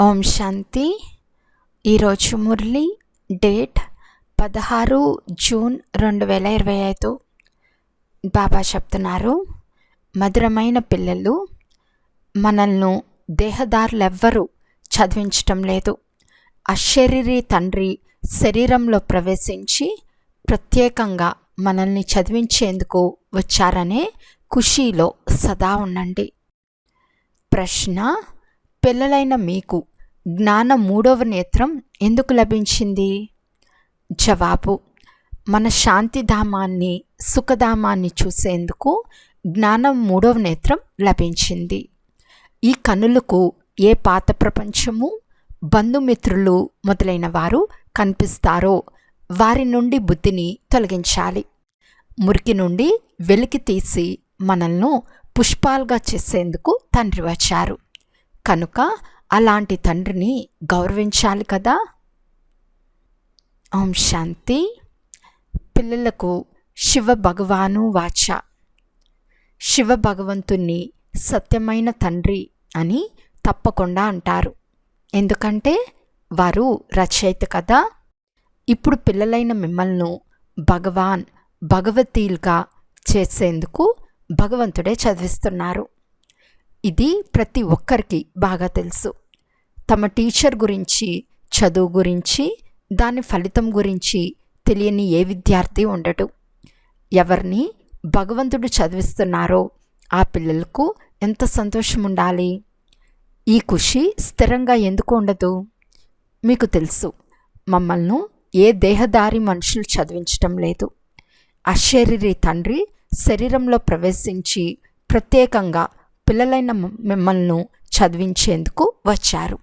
ఓం శాంతి. ఈరోజు మురళి డేట్ పదహారు జూన్ రెండు వేల ఇరవై ఐదు. బాబా చెప్తున్నారు మధురమైన పిల్లలు మనల్ని దేహదారులెవ్వరూ చదివించటం లేదు. అశరీరి తండ్రి శరీరంలో ప్రవేశించి ప్రత్యేకంగా మనల్ని చదివించేందుకు వచ్చారనే ఖుషీలో సదా ఉండండి. ప్రశ్న పిల్లలైన మీకు జ్ఞాన మూడవ నేత్రం ఎందుకు లభించింది? జవాబు మన శాంతిధామాన్ని సుఖధామాన్ని చూసేందుకు జ్ఞానం మూడవ నేత్రం లభించింది. ఈ కనులకు ఏ పాత ప్రపంచము బంధుమిత్రులు మొదలైన వారు కనిపిస్తారో వారి నుండి బుద్ధిని తొలగించాలి. మురికి నుండి వెలికి తీసి మనల్ని పుష్పాలుగా చేసేందుకు తండ్రి వచ్చారు. కనుక అలాంటి తండ్రిని గౌరవించాలి కదా? ఓం శాంతి. పిల్లలకు శివ భగవాను వాచ. శివ భగవంతుణ్ణి సత్యమైన తండ్రి అని తప్పకుండా అంటారు. ఎందుకంటే వారు రచయిత కదా. ఇప్పుడు పిల్లలైన మిమ్మల్ని భగవాన్ భగవతీలుగా చేసేందుకు భగవంతుడే చదివిస్తున్నారు. ఇది ప్రతి ఒక్కరికి బాగా తెలుసు. తమ టీచర్ గురించి చదువు గురించి దాని ఫలితం గురించి తెలియని ఏ విద్యార్థి ఉండడు. ఎవరిని భగవంతుడు చదివిస్తున్నారో ఆ పిల్లలకు ఎంత సంతోషం ఉండాలి? ఈ ఖుషి స్థిరంగా ఎందుకు ఉండదు? మీకు తెలుసు మమ్మల్ని ఏ దేహదారి మనుషులు చదివించటం లేదు. అశరీరి తండ్రి శరీరంలో ప్రవేశించి ప్రత్యేకంగా పిల్లలైన మిమ్మల్ని చదివించేందుకు వచ్చారు.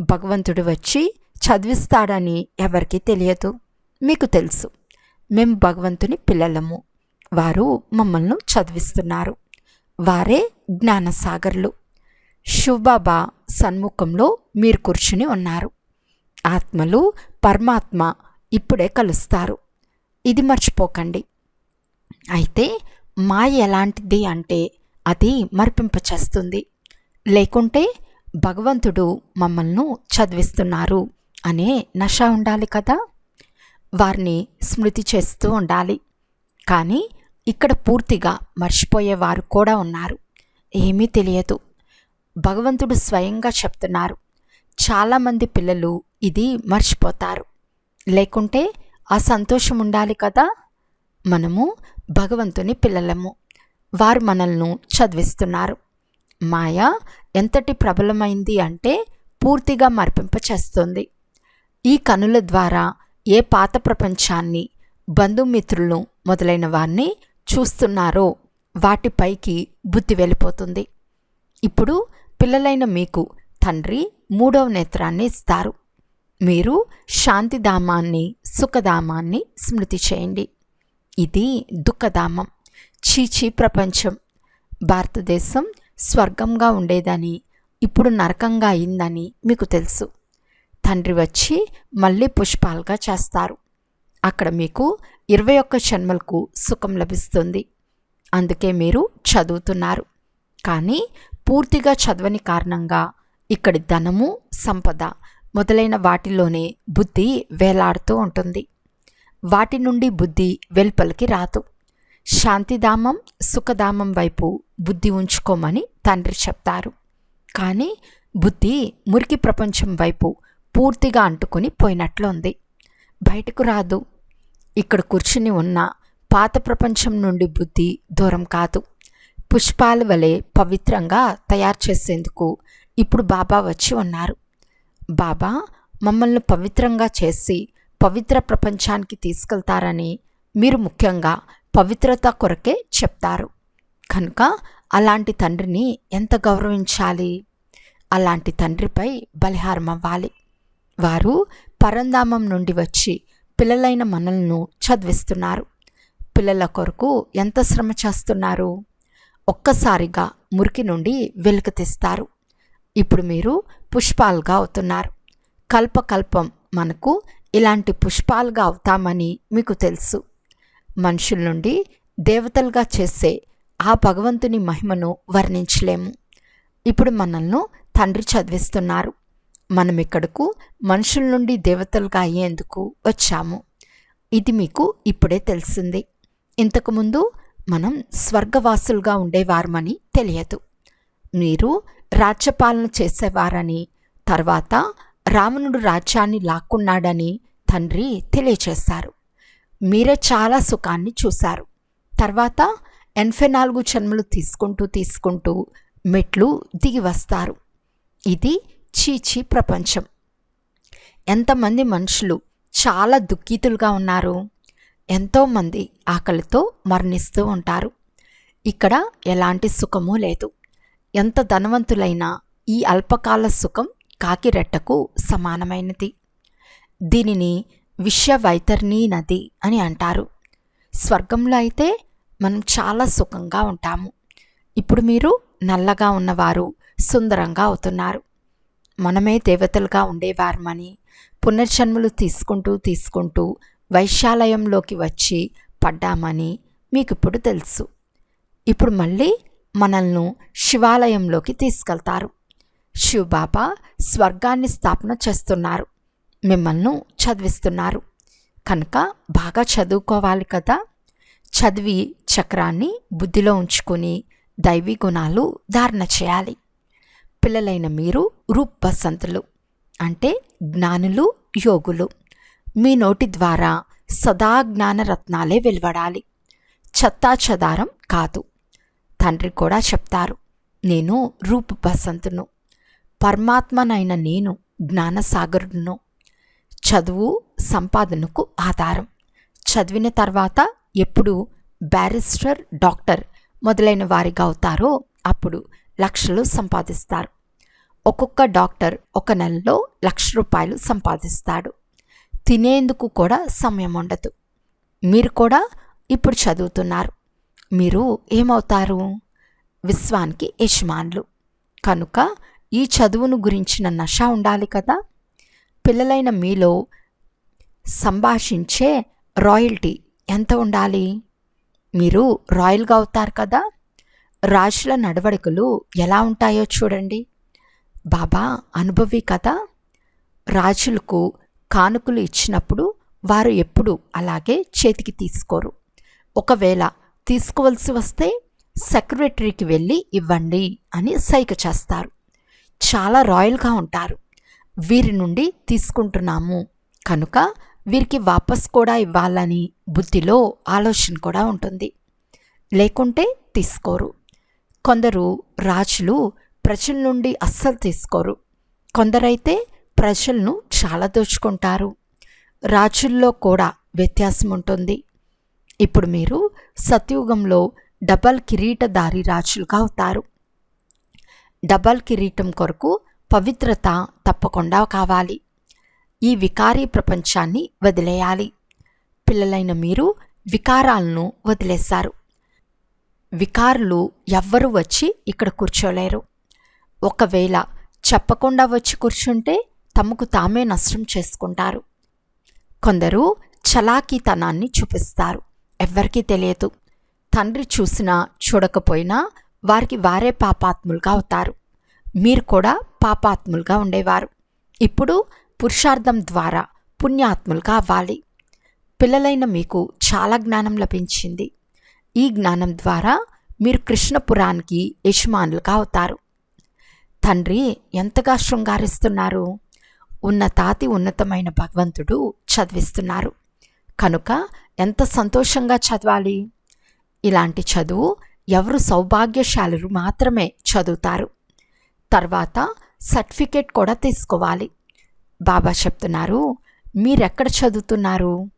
భగవంతుడు వచ్చి చదివిస్తాడని ఎవరికి తెలియదు. మీకు తెలుసు మేము భగవంతుని పిల్లలము. వారు మమ్మల్ని చదివిస్తున్నారు. వారే జ్ఞానసాగర్లు. శివబాబా సన్ముఖంలో మీరు కూర్చుని ఉన్నారు. ఆత్మలు పరమాత్మ ఇప్పుడే కలుస్తారు. ఇది మర్చిపోకండి. అయితే మాయ ఎలాంటిది అంటే అది మర్పింపచేస్తుంది. లేకుంటే భగవంతుడు మమ్మల్ని చదివిస్తున్నారు అనే నష ఉండాలి కదా? వారిని స్మృతి చేస్తూ ఉండాలి. కానీ ఇక్కడ పూర్తిగా మర్చిపోయేవారు కూడా ఉన్నారు. ఏమీ తెలియదు. భగవంతుడు స్వయంగా చెప్తున్నారు. చాలామంది పిల్లలు ఇది మర్చిపోతారు. లేకుంటే ఆ సంతోషం ఉండాలి కదా? మనము భగవంతుని పిల్లలము. వారు మనల్ని చదివిస్తున్నారు. మాయ ఎంతటి ప్రబలమైంది అంటే పూర్తిగా మర్పింప చేస్తుంది ఈ కనుల ద్వారా ఏ పాత ప్రపంచాన్ని బంధుమిత్రులను మొదలైన వారిని చూస్తున్నారో వాటిపైకి బుద్ధి వెళ్ళిపోతుంది. ఇప్పుడు పిల్లలైన మీకు తండ్రి మూడవ నేత్రాన్ని ఇస్తారు. మీరు శాంతిధామాన్ని సుఖధామాన్ని స్మృతి చేయండి. ఇది దుఃఖధామం. చీచీ ప్రపంచం. భారతదేశం స్వర్గంగా ఉండేదని ఇప్పుడు నరకంగా అయిందని మీకు తెలుసు. తండ్రి వచ్చి మళ్ళీ పుష్పాలుగా చేస్తారు. అక్కడ మీకు ఇరవై ఒక్క జన్మలకు సుఖం లభిస్తుంది. అందుకే మీరు చదువుతున్నారు. కానీ పూర్తిగా చదవని కారణంగా ఇక్కడి ధనము సంపద మొదలైన వాటిలోనే బుద్ధి వేలాడుతూ ఉంటుంది. వాటి నుండి బుద్ధి వెలుపలికి రాదు. శాంతిధామం సుఖధామం వైపు బుద్ధి ఉంచుకోమని తండ్రి చెప్తారు. కానీ బుద్ధి మురికి ప్రపంచం వైపు పూర్తిగా అంటుకొని పోయినట్లు ఉంది బయటకు రాదు. ఇక్కడ కూర్చుని ఉన్న పాత ప్రపంచం నుండి బుద్ధి దూరం కాదు. పుష్పాల వలె పవిత్రంగా తయారు చేసేందుకు ఇప్పుడు బాబా వచ్చి ఉన్నారు. బాబా మమ్మల్ని పవిత్రంగా చేసి పవిత్ర ప్రపంచానికి తీసుకెళ్తారని మీరు ముఖ్యంగా పవిత్రత కొరకే చెప్తారు. కనుక అలాంటి తండ్రిని ఎంత గౌరవించాలి? అలాంటి తండ్రిపై బలిహారం అవ్వాలి. వారు పరంధామం నుండి వచ్చి పిల్లలైన మనల్ని చదివిస్తున్నారు. పిల్లల కొరకు ఎంత శ్రమ చేస్తున్నారు? ఒక్కసారిగా మురికి నుండి వెలుకు తీస్తారు. ఇప్పుడు మీరు పుష్పాలుగా అవుతున్నారు. కల్పకల్పం మనకు ఇలాంటి పుష్పాలుగా అవుతామని మీకు తెలుసు. మనుషుల నుండి దేవతలుగా చేసే ఆ భగవంతుని మహిమను వర్ణించలేము. ఇప్పుడు మనల్ని తండ్రి చదివిస్తున్నారు. మనం ఇక్కడకు మనుషుల నుండి దేవతలుగా అయ్యేందుకు వచ్చాము. ఇది మీకు ఇప్పుడే తెలిసింది. ఇంతకుముందు మనం స్వర్గవాసులుగా ఉండేవారమని తెలియదు. మీరు రాజ్యపాలన చేసేవారని తర్వాత రావణుడు రాజ్యాన్ని లాక్కున్నాడని తండ్రి తెలియచేశారు. మీరే చాలా సుఖాన్ని చూశారు. తర్వాత ఎనభై నాలుగు జన్మలు తీసుకుంటూ తీసుకుంటూ మెట్లు దిగి వస్తారు. ఇది చీచీ ప్రపంచం. ఎంతమంది మనుషులు చాలా దుఃఖితులుగా ఉన్నారు. ఎంతోమంది ఆకలితో మరణిస్తూ ఉంటారు. ఇక్కడ ఎలాంటి సుఖమూ లేదు. ఎంత ధనవంతులైనా ఈ అల్పకాల సుఖం కాకిరెట్టకు సమానమైనది. దీనిని విశ్వవైతర్ణి నది అని అంటారు. స్వర్గంలో అయితే మనం చాలా సుఖంగా ఉంటాము. ఇప్పుడు మీరు నల్లగా ఉన్నవారు సుందరంగా అవుతున్నారు. మనమే దేవతలుగా ఉండేవారమని పునర్జన్మలు తీసుకుంటూ తీసుకుంటూ వైశాలయంలోకి వచ్చి పడ్డామని మీకు ఇప్పుడు తెలుసు. ఇప్పుడు మళ్ళీ మనల్ని శివాలయంలోకి తీసుకెళ్తారు. శివబాబా స్వర్గాన్ని స్థాపన చేస్తున్నారు. మిమ్మల్ని చదివిస్తున్నారు. కనుక బాగా చదువుకోవాలి కదా. చదివి చక్రాన్ని బుద్ధిలో ఉంచుకొని దైవీ గుణాలు ధారణ చేయాలి. పిల్లలైన మీరు రూప్ బసంతులు అంటే జ్ఞానులు యోగులు. మీ నోటి ద్వారా సదా జ్ఞానరత్నాలే వెలువడాలి. చెత్తా చెదారం కాదు. తండ్రి కూడా చెప్తారు నేను రూప్ బసంతును పరమాత్మనైన నేను జ్ఞానసాగరుడును. చదువు సంపాదనకు ఆధారం. చదివిన తర్వాత ఎప్పుడు బ్యారిస్టర్ డాక్టర్ మొదలైన వారిగా అవుతారో అప్పుడు లక్షలు సంపాదిస్తారు. ఒక్కొక్క డాక్టర్ ఒక నెలలో లక్ష రూపాయలు సంపాదిస్తాడు. తినేందుకు కూడా సమయం ఉండదు. మీరు కూడా ఇప్పుడు చదువుతున్నారు. మీరు ఏమవుతారు? విశ్వానికి యజమానులు. కనుక ఈ చదువును గురించిన నష ఉండాలి కదా? పిల్లలైన మీలో సంభాషించే రాయల్టీ ఎంత ఉండాలి? మీరు రాయల్గా అవుతారు కదా? రాజుల నడవడికలు ఎలా ఉంటాయో చూడండి. బాబా అనుభవి కదా? రాజులకు కానుకలు ఇచ్చినప్పుడు వారు ఎప్పుడు అలాగే చేతికి తీసుకోరు. ఒకవేళ తీసుకోవలసి వస్తే సెక్రటరీకి వెళ్ళి ఇవ్వండి అని సైక చేస్తారు. చాలా రాయల్గా ఉంటారు. వీరి నుండి తీసుకుంటున్నాము. కనుక వీరికి వాపస్ కూడా ఇవ్వాలని బుద్ధిలో ఆలోచన కూడా ఉంటుంది. లేకుంటే తీసుకోరు. కొందరు రాజులు ప్రజల నుండి అస్సలు తీసుకోరు. కొందరైతే ప్రజలను చాలా దోచుకుంటారు. రాజుల్లో కూడా వ్యత్యాసం ఉంటుంది. ఇప్పుడు మీరు సత్యుగంలో డబల్ కిరీటదారి రాజులుగా అవుతారు. డబల్ కిరీటం కొరకు పవిత్రత తప్పకుండా కావాలి. ఈ వికారీ ప్రపంచాన్ని వదిలేయాలి. పిల్లలైన మీరు వికారాలను వదిలేశారు. వికారులు ఎవ్వరు వచ్చి ఇక్కడ కూర్చోలేరు. ఒకవేళ చెప్పకుండా వచ్చి కూర్చుంటే తమకు తామే నష్టం చేసుకుంటారు. కొందరు చలాకీతనాన్ని చూపిస్తారు. ఎవ్వరికీ తెలియదు. తండ్రి చూసినా చూడకపోయినా వారికి వారే పాపాత్ములుగా అవుతారు. మీరు కూడా పాపాత్ములుగా ఉండేవారు. ఇప్పుడు పురుషార్థం ద్వారా పుణ్యాత్ములుగా అవ్వాలి. పిల్లలైన మీకు చాలా జ్ఞానం లభించింది. ఈ జ్ఞానం ద్వారా మీరు కృష్ణపురానికి యజమానులుగా అవుతారు. తండ్రి ఎంతగా శృంగారిస్తున్నారు. ఉన్నతాతి ఉన్నతమైన భగవంతుడు చదివిస్తున్నారు. కనుక ఎంత సంతోషంగా చదవాలి. ఇలాంటి చదువు ఎవరు సౌభాగ్యశాలురు మాత్రమే చదువుతారు. తర్వాత సర్టిఫికేట్ కూడా తీసుకోవాలి. బాబా చెప్తున్నారు మీరెక్కడ చదువుతున్నారు?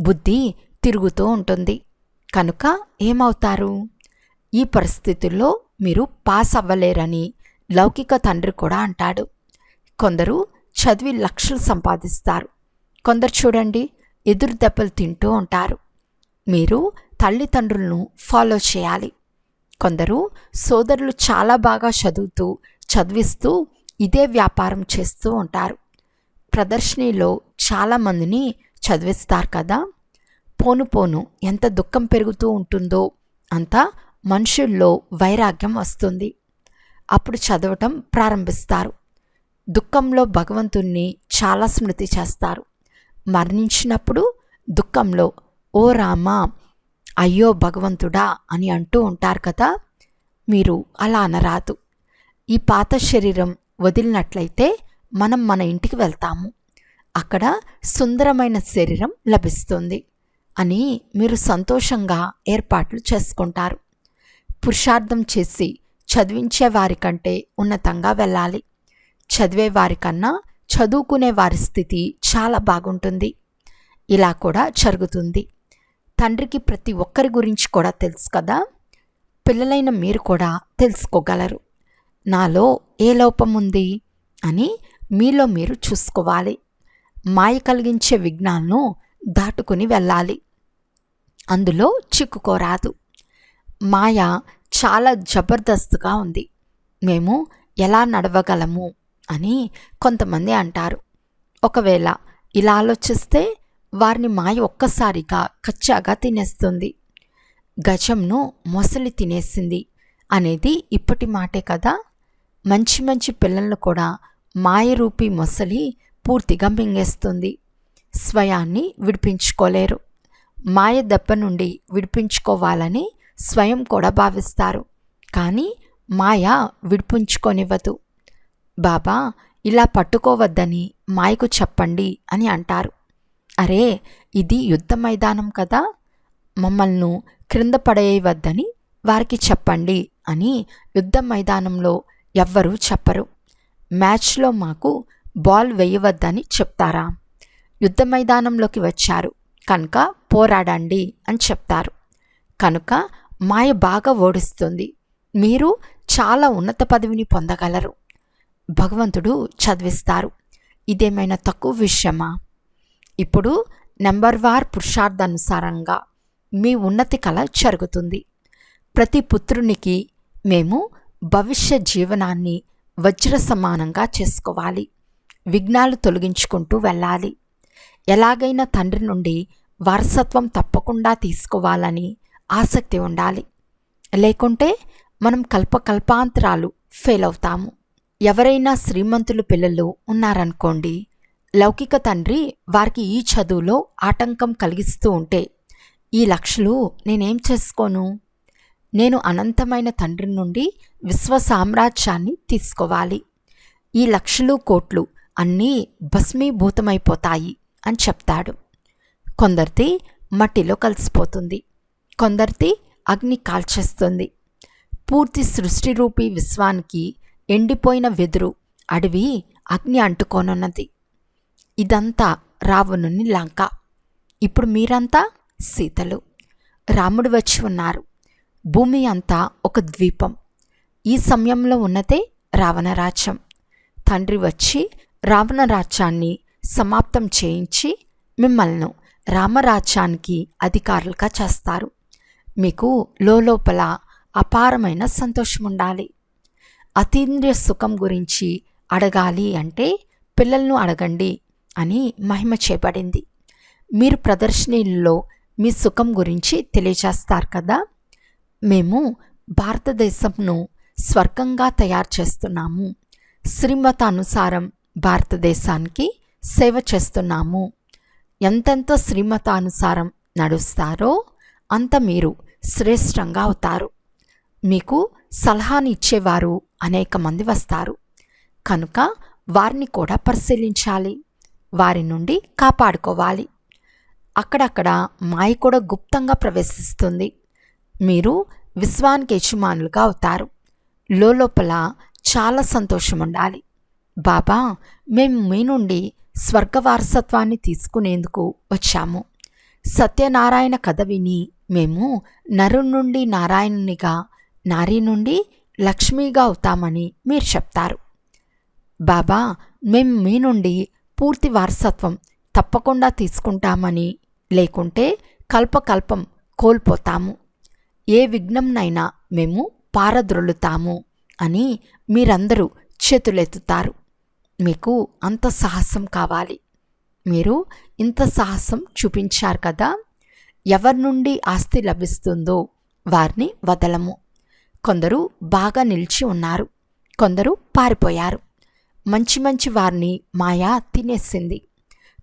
బుద్ధి తిరుగుతూ ఉంటుంది. కనుక ఏమవుతారు? ఈ పరిస్థితుల్లో మీరు పాస్ అవ్వలేరని లౌకిక తండ్రి కూడా అంటాడు. కొందరు చదివి లక్షలు సంపాదిస్తారు. కొందరు చూడండి ఎదురు దెబ్బలు తింటూ ఉంటారు. మీరు తల్లిదండ్రులను ఫాలో చేయాలి. కొందరు సోదరులు చాలా బాగా చదువుతూ చదివిస్తూ ఇదే వ్యాపారం చేస్తూ ఉంటారు. ప్రదర్శనలో చాలామందిని చదివిస్తారు కదా. పోను పోను ఎంత దుఃఖం పెరుగుతూ ఉంటుందో అంత మనుషుల్లో వైరాగ్యం వస్తుంది. అప్పుడు చదవటం ప్రారంభిస్తారు. దుఃఖంలో భగవంతుణ్ణి చాలా స్మృతి చేస్తారు. మరణించినప్పుడు దుఃఖంలో ఓ రామా అయ్యో భగవంతుడా అని అంటూ ఉంటారు కదా. మీరు అలా అనరాదు. ఈ పాత శరీరం వదిలినట్లయితే మనం మన ఇంటికి వెళ్తాము. అక్కడ సుందరమైన శరీరం లభిస్తుంది అని మీరు సంతోషంగా ఏర్పాట్లు చేసుకుంటారు. పురుషార్థం చేసి చదివించే వారికంటే ఉన్నతంగా వెళ్ళాలి. చదివే వారికన్నా చదువుకునే వారి స్థితి చాలా బాగుంటుంది. ఇలా కూడా జరుగుతుంది. తండ్రికి ప్రతి ఒక్కరి గురించి కూడా తెలుసు కదా? పిల్లలైన మీరు కూడా తెలుసుకోగలరు. నాలో ఏ లోపం ఉంది అని మీలో మీరు చూసుకోవాలి. మాయ కలిగించే విఘ్నాలను దాటుకుని వెళ్ళాలి. అందులో చిక్కుకోరాదు. మాయ చాలా జబర్దస్త్గా ఉంది. మేము ఎలా నడవగలము అని కొంతమంది అంటారు. ఒకవేళ ఇలా ఆలోచిస్తే వారిని మాయ ఒక్కసారిగా కచ్చాగా తినేస్తుంది. గజంను మొసలి తినేసింది అనేది ఇప్పటి మాటే కదా? మంచి మంచి పిల్లలను కూడా మాయరూపి మొసలి పూర్తిగా మింగేస్తుంది. స్వయాన్ని విడిపించుకోలేరు. మాయ దెబ్బ నుండి విడిపించుకోవాలని స్వయం కూడా భావిస్తారు. కానీ మాయ విడిపించుకొనివ్వదు. బాబా ఇలా పట్టుకోవద్దని మాయకు చెప్పండి అని అంటారు. అరే ఇది యుద్ధ మైదానం కదా. మమ్మల్ని క్రింద పడేయవద్దని వారికి చెప్పండి అని యుద్ధ మైదానంలో ఎవ్వరూ చెప్పరు. మ్యాచ్లో మాకు బాల్ వేయవద్దని చెప్తారా? యుద్ధ మైదానంలోకి వచ్చారు. కనుక పోరాడండి అని చెప్తారు. కనుక మాయ బాగా ఓడిస్తుంది. మీరు చాలా ఉన్నత పదవిని పొందగలరు. భగవంతుడు చదివిస్తారు. ఇదేమైనా తక్కువ విషయమా? ఇప్పుడు నెంబర్ వార్ పురుషార్థానుసారంగా మీ ఉన్నతి కళ జరుగుతుంది. ప్రతి పుత్రునికి మేము భవిష్య జీవనాన్ని వజ్ర సమానంగా చేసుకోవాలి. విఘ్నాలు తొలగించుకుంటూ వెళ్ళాలి. ఎలాగైనా తండ్రి నుండి వారసత్వం తప్పకుండా తీసుకోవాలని ఆసక్తి ఉండాలి. లేకుంటే మనం కల్పకల్పాంతరాలు ఫెయిల్ అవుతాము. ఎవరైనా శ్రీమంతులు పిల్లలు ఉన్నారనుకోండి లౌకిక తండ్రి వారికి ఈ చదువులో ఆటంకం కలిగిస్తూ ఉంటే ఈ లక్షలు నేనేం చేసుకోను? నేను అనంతమైన తండ్రి నుండి విశ్వ సామ్రాజ్యాన్ని తీసుకోవాలి. ఈ లక్షలు కోట్లు అన్నీ భస్మీభూతమైపోతాయి అని చెప్తాడు. కొందరిది మట్టిలో కలిసిపోతుంది. కొందరిది అగ్ని కాల్చేస్తుంది. పూర్తి సృష్టి రూపీ విశ్వానికి ఎండిపోయిన వెదురు అడవి అగ్ని అంటుకోనున్నది. ఇదంతా రావణుని లంక. ఇప్పుడు మీరంతా సీతలు. రాముడు వచ్చి ఉన్నారు. భూమి అంతా ఒక ద్వీపం. ఈ సమయంలో ఉన్నదే రావణరాజ్యం. తండ్రి వచ్చి రావణరాజ్యాన్ని సమాప్తం చేయించి మిమ్మల్ని రామరాజ్యానికి అధికారులుగా చేస్తారు. మీకు లోపల అపారమైన సంతోషం ఉండాలి అతీంద్రియ సుఖం గురించి అడగాలి అంటే పిల్లలను అడగండి అని మహిమ చేయబడింది మీరు ప్రదర్శనలో మీ సుఖం గురించి తెలియజేస్తారు కదా? మేము భారతదేశంను స్వర్గంగా తయారు చేస్తున్నాము. శ్రీమతానుసారం భారతదేశానికి సేవ చేస్తున్నాము. ఎంతెంత శ్రీమతానుసారం నడుస్తారో అంత మీరు శ్రేష్టంగా అవుతారు. మీకు సలహాని ఇచ్చేవారు అనేక మంది వస్తారు. కనుక వారిని కూడా పరిశీలించాలి. వారి నుండి కాపాడుకోవాలి. అక్కడక్కడ మాయ కూడా గుప్తంగా ప్రవేశిస్తుంది. మీరు విశ్వానికి యజమానులుగా అవుతారు. లోపల చాలా సంతోషం ఉండాలి బాబా మేము మీ నుండి స్వర్గ వారసత్వాన్ని తీసుకునేందుకు వచ్చాము. సత్యనారాయణ కథ విని మేము నరు నుండి నారాయణునిగా నారీ నుండి లక్ష్మిగా అవుతామని మీరు చెప్తారు. బాబా మేము మీ నుండి పూర్తి వారసత్వం తప్పకుండా తీసుకుంటామని లేకుంటే కల్పకల్పం కోల్పోతాము. ఏ విఘ్నంనైనా మేము పారద్రొల్లుతాము అని మీరందరూ చేతులెత్తుతారు. మీకు అంత సాహసం కావాలి. మీరు ఇంత సాహసం చూపించారు కదా. ఎవరి నుండి ఆస్తి లభిస్తుందో వారిని వదలము. కొందరు బాగా నిలిచి ఉన్నారు. కొందరు పారిపోయారు. మంచి మంచి వారిని మాయా తినేసింది.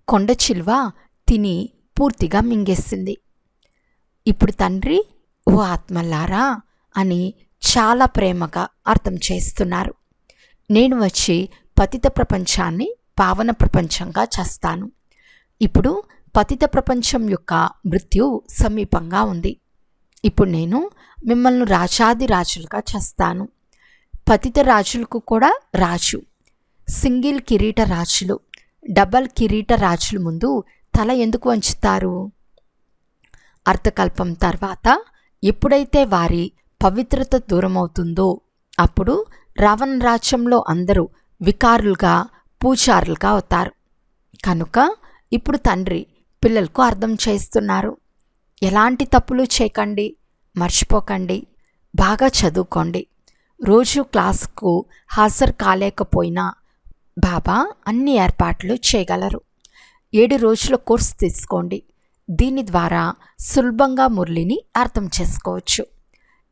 కొండ చిలువ తిని పూర్తిగా మింగేసింది. ఇప్పుడు తండ్రి ఓ ఆత్మలారా అని చాలా ప్రేమగా అర్థం చేస్తున్నారు. నేను వచ్చి పతిత ప్రపంచాన్ని పావన ప్రపంచంగా చేస్తాను. ఇప్పుడు పతిత ప్రపంచం యొక్క మృత్యు సమీపంగా ఉంది. ఇప్పుడు నేను మిమ్మల్ని రాజాది రాజులుగా చేస్తాను. పతిత రాజులకు కూడా రాజు. సింగిల్ కిరీట రాజులు డబల్ కిరీట రాజుల ముందు తల ఎందుకు వంచుతారు? అర్థకల్పం తర్వాత ఎప్పుడైతే వారి పవిత్రత దూరమవుతుందో అప్పుడు రావణ రాజ్యంలో అందరూ వికారులుగా పూజారులుగా అవుతారు. కనుక ఇప్పుడు తండ్రి పిల్లలకు అర్థం చేస్తున్నారు ఎలాంటి తప్పులు చేయకండి మర్చిపోకండి బాగా చదువుకోండి. రోజు క్లాసుకు హాజరు కాలేకపోయినా బాబా అన్ని ఏర్పాట్లు చేయగలరు. ఏడు రోజుల కోర్సు తీసుకోండి. దీని ద్వారా సులభంగా మురళిని అర్థం చేసుకోవచ్చు.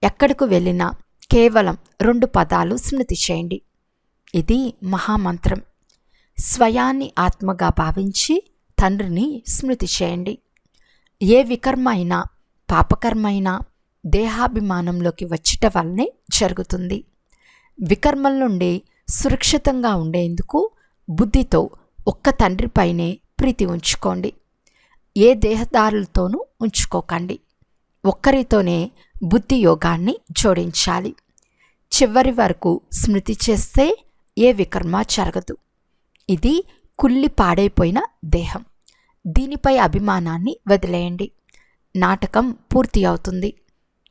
ఎక్కడికి వెళ్ళినా కేవలం రెండు పదాలు స్మృతి చేయండి. ఇది మహామంత్రం. స్వయాన్ని ఆత్మగా భావించి తండ్రిని స్మృతి చేయండి. ఏ వికర్మ అయినా పాపకర్మ అయినా దేహాభిమానంలోకి వచ్చట వల్లనే జరుగుతుంది. వికర్మల నుండి సురక్షితంగా ఉండేందుకు బుద్ధితో ఒక్క తండ్రిపైనే ప్రీతి ఉంచుకోండి. ఏ దేహదారులతోనూ ఉంచుకోకండి. ఒక్కరితోనే బుద్ధి యోగాన్ని జోడించాలి. చివరి వరకు స్మృతి చేస్తే ఏ వికర్మ జరగదు. ఇది కుళ్ళి పాడైపోయిన దేహం. దీనిపై అభిమానాన్ని వదిలేయండి. నాటకం పూర్తి అవుతుంది.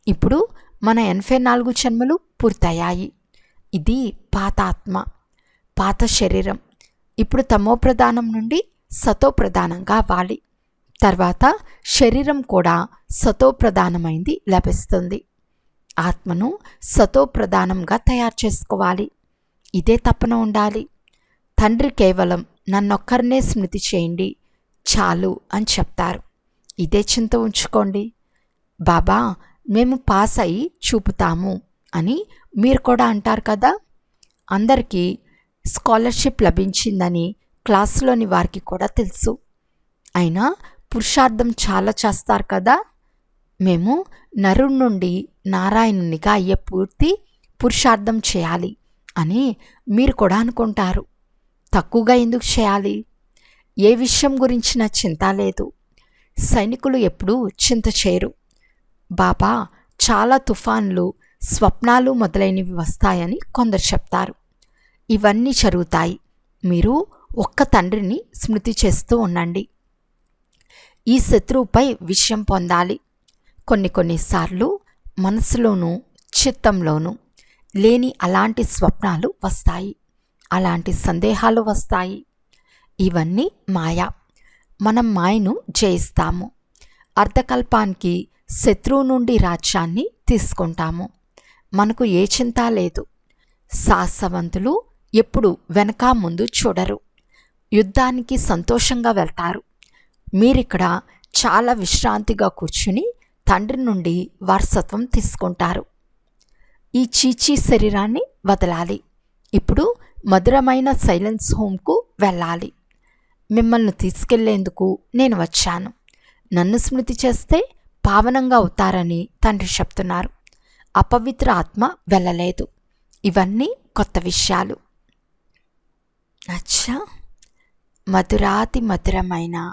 ఇప్పుడు మన ఎనభై నాలుగు జన్మలు పూర్తయ్యాయి. ఇది పాత ఆత్మ పాత శరీరం. ఇప్పుడు తమో ప్రధానం నుండి సతో ప్రధానంగా అవ్వాలి తర్వాత శరీరం కూడా సతో ప్రధానమైంది లభిస్తుంది. ఆత్మను సతో ప్రధానంగా తయారు చేసుకోవాలి. ఇదే తప్పన ఉండాలి. తండ్రి కేవలం నన్నొక్కరినే స్మృతి చేయండి చాలు అని చెప్తారు. ఇదే చింత ఉంచుకోండి. బాబా మేము పాస్ అయి చూపుతాము అని మీరు కూడా అంటారు కదా? అందరికీ స్కాలర్షిప్ లభించిందని క్లాసులోని వారికి కూడా తెలుసు. అయినా పురుషార్థం చాలా చేస్తారు కదా. మేము నరుడి నుండి నారాయణునిగా అయ్యే పూర్తి పురుషార్థం చేయాలి అని మీరు కూడా అనుకుంటారు. తక్కువగా ఎందుకు చేయాలి? ఏ విషయం గురించిన చింత లేదు. సైనికులు ఎప్పుడూ చింత చేయరు. బాబా చాలా తుఫాన్లు స్వప్నాలు మొదలైనవి వస్తాయని కొందరు చెప్తారు. ఇవన్నీ జరుగుతాయి. మీరు ఒక్క తండ్రిని స్మృతి చేస్తూ ఉండండి. ఈ శత్రువుపై విషయం పొందాలి. కొన్ని కొన్నిసార్లు మనసులోనూ చిత్తంలోనూ లేని అలాంటి స్వప్నాలు వస్తాయి. అలాంటి సందేహాలు వస్తాయి. ఇవన్నీ మాయ. మనం మాయను జయిస్తాము. అర్ధకల్పానికి శత్రువు నుండి రాజ్యాన్ని తీసుకుంటాము. మనకు ఏ చింత లేదు. సాహసవంతులు ఎప్పుడు వెనక ముందు చూడరు. యుద్ధానికి సంతోషంగా వెళ్తారు. మీరిక్కడ చాలా విశ్రాంతిగా కూర్చుని తండ్రి నుండి వారసత్వం తీసుకుంటారు. ఈ చీచీ శరీరాన్ని వదలాలి. ఇప్పుడు మధురమైన సైలెన్స్ హోమ్కు వెళ్ళాలి. మిమ్మల్ని తీసుకెళ్ళేందుకు నేను వచ్చాను. నన్ను స్మృతి చేస్తే పావనంగా అవుతారని తండ్రి చెప్తున్నారు. అపవిత్ర ఆత్మ వెళ్ళలేదు. ఇవన్నీ కొత్త విషయాలు. అచ్చా! మధురాతి మధురమైన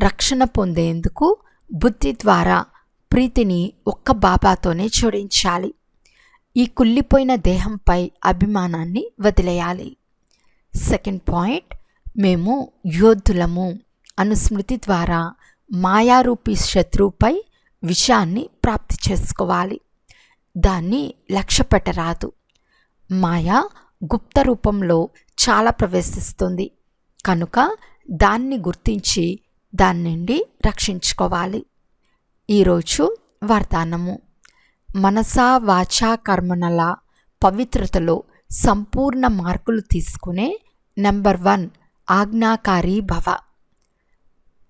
రక్షణ పొందేందుకు బుద్ధి ద్వారా ప్రీతిని ఒక్క బాబాతోనే జోడించాలి. ఈ కుళ్ళిపోయిన దేహంపై అభిమానాన్ని వదిలేయాలి. సెకండ్ పాయింట్ మేము యోధులము అనుస్మృతి ద్వారా మాయారూపి శత్రువుపై విషయాన్ని ప్రాప్తి చేసుకోవాలి. దాన్ని లక్ష్య పెట్టరాదు మాయ గుప్త రూపంలో చాలా ప్రవేశిస్తుంది. కనుక దాన్ని గుర్తించి దాని నుండి రక్షించుకోవాలి. ఈరోజు వరదానము మనసా వాచా కర్మనల పవిత్రతలో సంపూర్ణ మార్కులు తీసుకునే నెంబర్ వన్ ఆజ్ఞాకారి భవ.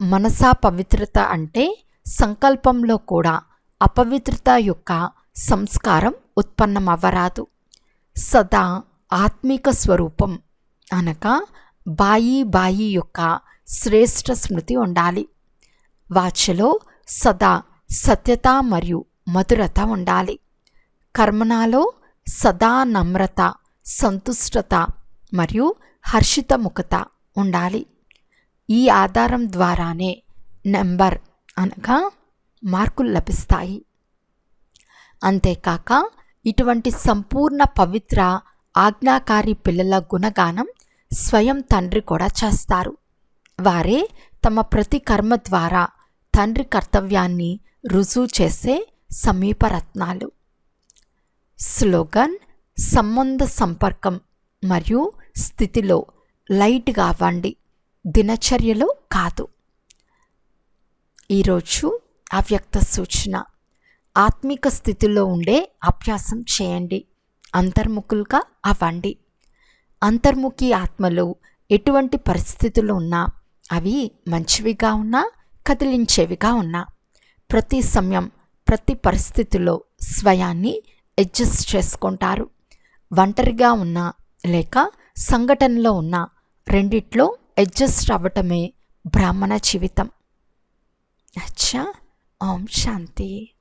మనసా పవిత్రత అంటే సంకల్పంలో కూడా అపవిత్రత యొక్క సంస్కారం ఉత్పన్నమవ్వరాదు. సదా ఆత్మిక స్వరూపం అనగా బాయి బాయి యొక్క శ్రేష్ఠ స్మృతి ఉండాలి. వాచలో సదా సత్యత మరియు మధురత ఉండాలి. కర్మనాలో సదా నమ్రత సంతుష్టత మరియు హర్షితముఖత ఉండాలి. ఈ ఆధారం ద్వారానే నెంబర్ అనగా మార్కులు లభిస్తాయి. అంతేకాక ఇటువంటి సంపూర్ణ పవిత్ర ఆజ్ఞాకారి పిల్లల గుణగానం స్వయం తండ్రి కూడా చేస్తారు. వారే తమ ప్రతి కర్మ ద్వారా తండ్రి కర్తవ్యాన్ని రుజువు చేసే సమీప రత్నాలు. స్లోగన్ సంబంధ సంపర్కం మరియు స్థితిలో లైట్గా అవ్వండి. దినచర్యలో కాదు. ఈరోజు అవ్యక్త సూచన. ఆత్మిక స్థితిలో ఉండే అభ్యాసం చేయండి. అంతర్ముఖులుగా అవ్వండి. అంతర్ముఖి ఆత్మలు ఎటువంటి పరిస్థితులు ఉన్నా అవి మంచివిగా ఉన్నా కదిలించేవిగా ఉన్నా. ప్రతి సమయం ప్రతి పరిస్థితిలో స్వయాన్ని అడ్జస్ట్ చేసుకుంటారు. ఒంటరిగా ఉన్నా లేక సంఘటనలో ఉన్న రెండిట్లో అడ్జస్ట్ అవ్వటమే బ్రాహ్మణ జీవితం. అచ్చా! ఓం శాంతి.